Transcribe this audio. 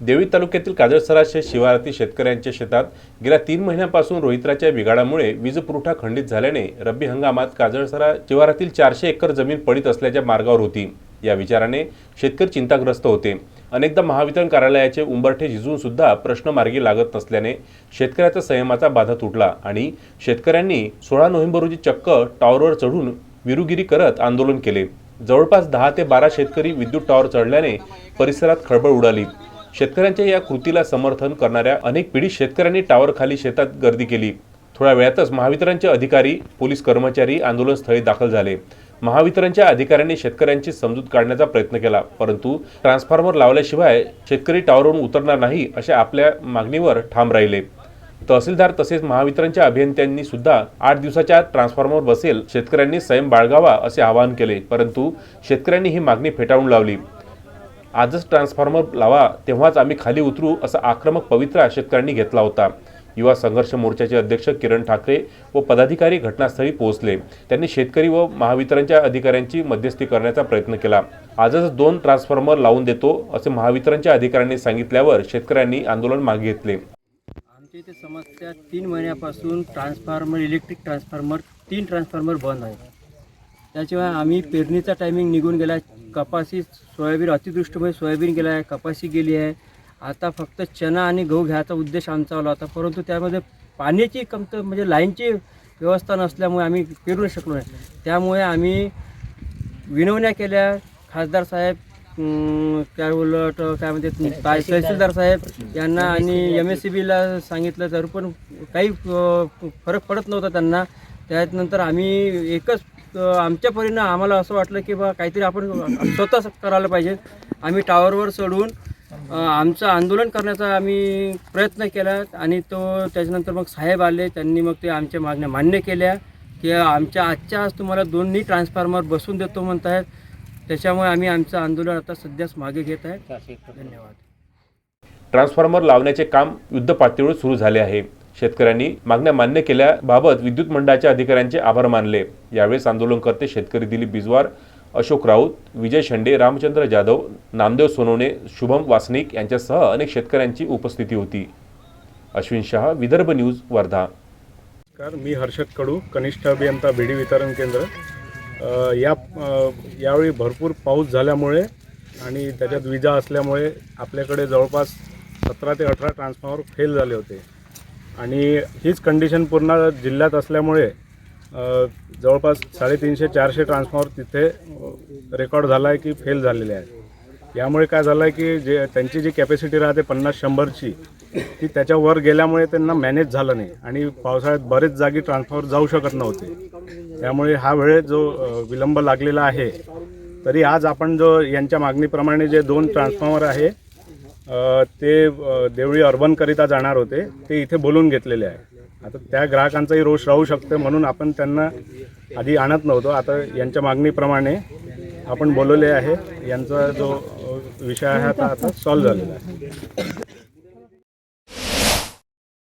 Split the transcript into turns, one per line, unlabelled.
देवी तालुक्यातील काजळसरा शिवारातील शेतकऱ्यांच्या शेतात गेल्या तीन महिन्यांपासून रोहित्राच्या बिघाडामुळे वीज पुरवठा खंडित झाल्याने रब्बी हंगामात काजळसरा शिवारातील चारशे एकर जमीन पडीत असल्याच्या मार्गावर होती. या विचाराने शेतकरी चिंताग्रस्त होते. अनेकदा महावितरण कार्यालयाचे उंबरठे झिजून सुद्धा प्रश्न मार्गी लागत नसल्याने शेतकऱ्याचा संयमाचा बाधा तुटला आणि शेतकऱ्यांनी सोळा नोव्हेंबर रोजी चक्क टॉवरवर चढून विरुगिरी करत आंदोलन केले. जवळपास दहा ते बारा शेतकरी विद्युत टॉवर चढल्याने परिसरात खळबळ उडाली. शेतकऱ्यांच्या या कृतीला समर्थन करणाऱ्या अनेक पिढी शेतकऱ्यांनी टावरखाली शेतात गर्दी केली. थोड्या वेळातच महावितरणचे अधिकारी पोलीस कर्मचारी आंदोलनस्थळी दाखल झाले. महावितरणच्या अधिकाऱ्यांनी शेतकऱ्यांची समजूत काढण्याचा प्रयत्न केला परंतु ट्रान्सफॉर्मर लावल्याशिवाय शेतकरी टावरवरून उतरणार नाही अशा आपल्या मागणीवर ठाम राहिले. तहसीलदार तसेच महावितरणच्या अभियंत्यांनी सुद्धा आठ दिवसाच्या ट्रान्सफॉर्मर बसेल शेतकऱ्यांनी संयम बाळगावा असे आवाहन केले परंतु शेतकऱ्यांनी ही मागणी फेटाळून लावली. आजच ट्रान्सफॉर्मर लावा तेव्हाच आम्ही खाली उतरू असा आक्रमक पवित्रा शेतकऱ्यांनी घेतला होता. युवा संघर्ष मोर्चाचे अध्यक्ष किरण ठाकरे व पदाधिकारी घटनास्थळी पोहोचले. त्यांनी शेतकरी व महावितरणच्या अधिकाऱ्यांची मध्यस्थी करण्याचा प्रयत्न केला. आजच दोन ट्रान्सफॉर्मर लावून देतो असे महावितरणच्या अधिकाऱ्यांनी सांगितल्यावर शेतकऱ्यांनी आंदोलन मागे घेतले.
आमच्या इथे समस्या तीन महिन्यापासून ट्रान्सफॉर्मर इलेक्ट्रिक ट्रान्सफॉर्मर तीन ट्रान्सफॉर्मर बंद आहे त्याशिवाय आम्ही पेरणीचा टायमिंग निघून गेला कपासी सोयाबीन अतिवृष्टीमुळे सोयाबीन गेला आहे कपाशी गेली आहे. आता फक्त चना आणि गहू घ्यायचा उद्देश आमचा आला होता परंतु त्यामध्ये पाण्याची कमत म्हणजे लाईनची व्यवस्था नसल्यामुळे आम्ही पेरू शकलो नाही. त्यामुळे आम्ही विनवण्या केल्या. खासदार साहेब काय उलट काय म्हणते काय तहसीलदार. साहेब यांना आणि एम एस सी बीला सांगितलं तर पण काही फरक पडत नव्हता त्यांना. त्यानंतर आम्ही एकच आमच्या परीनं आम्हाला असं वाटलं की बा काहीतरी आपण स्वतः करायला पाहिजे. आम्ही टावरवर चढून आमचं आंदोलन करण्याचा आम्ही प्रयत्न केला आणि तो त्याच्यानंतर मग साहेब आले त्यांनी मग ते आमच्या मागण्या मान्य केल्या की आमच्या आजच्या आज तुम्हाला दोन्ही ट्रान्सफॉर्मर बसून देतो म्हणत आहेत त्याच्यामुळे आम्ही आमचं आंदोलन आता सध्याच मागे घेत आहे. धन्यवाद.
ट्रान्सफॉर्मर लावण्याचे काम युद्ध पातळीवर सुरू झाले आहे. शेतकऱ्यांनी मागण्या मान्य केल्याबाबत विद्युत मंडळाच्या अधिकाऱ्यांचे आभार मानले. यावेळेस आंदोलनकर्ते शेतकरी दिलीप बिजवार अशोक राऊत विजय शेंडे रामचंद्र जाधव नामदेव सोनवणे शुभम वासनिक यांच्यासह अनेक शेतकऱ्यांची उपस्थिती होती. अश्विन शहा विदर्भ न्यूज वर्धा.
मी हर्षद कडू कनिष्ठ अभियंता भिडी वितरण केंद्र. या यावेळी भरपूर पाऊस झाल्यामुळे आणि त्याच्यात विजा असल्यामुळे आपल्याकडे जवळपास सतरा ते अठरा ट्रान्सफॉर्मर फेल झाले होते. आणि हीच कंडिशन पूर्ण जिल्ह्यात असल्यामुळे जवळपास साडेतीनशे चारशे ट्रान्सफॉर्मर तिथे रेकॉर्ड झाला आहे की फेल झालेले आहेत. यामुळे काय झालं आहे की जे त्यांची जी कॅपॅसिटी राहते पन्नास शंभरची ती त्याच्यावर गेल्यामुळे त्यांना मॅनेज झालं नाही आणि पावसाळ्यात बरेच जागी ट्रान्सफॉर्मर जाऊ शकत नव्हते. त्यामुळे हा वेळ जो विलंब लागलेला आहे तरी आज आपण जो यांच्या मागणीप्रमाणे जे दोन ट्रान्सफॉर्मर आहे ते देवळी अर्बनकरिता जाणार होते. ते इथे बोलून घेतलेले आहे. आता त्या ग्राहकांचाही रोष राहू शकते म्हणून आपण त्यांना आधी आणत नव्हतो. आता यांच्या मागणीप्रमाणे आपण बोलवले आहे. यांचा जो विषय आहे आता आता सॉल्व्ह झालेला आहे.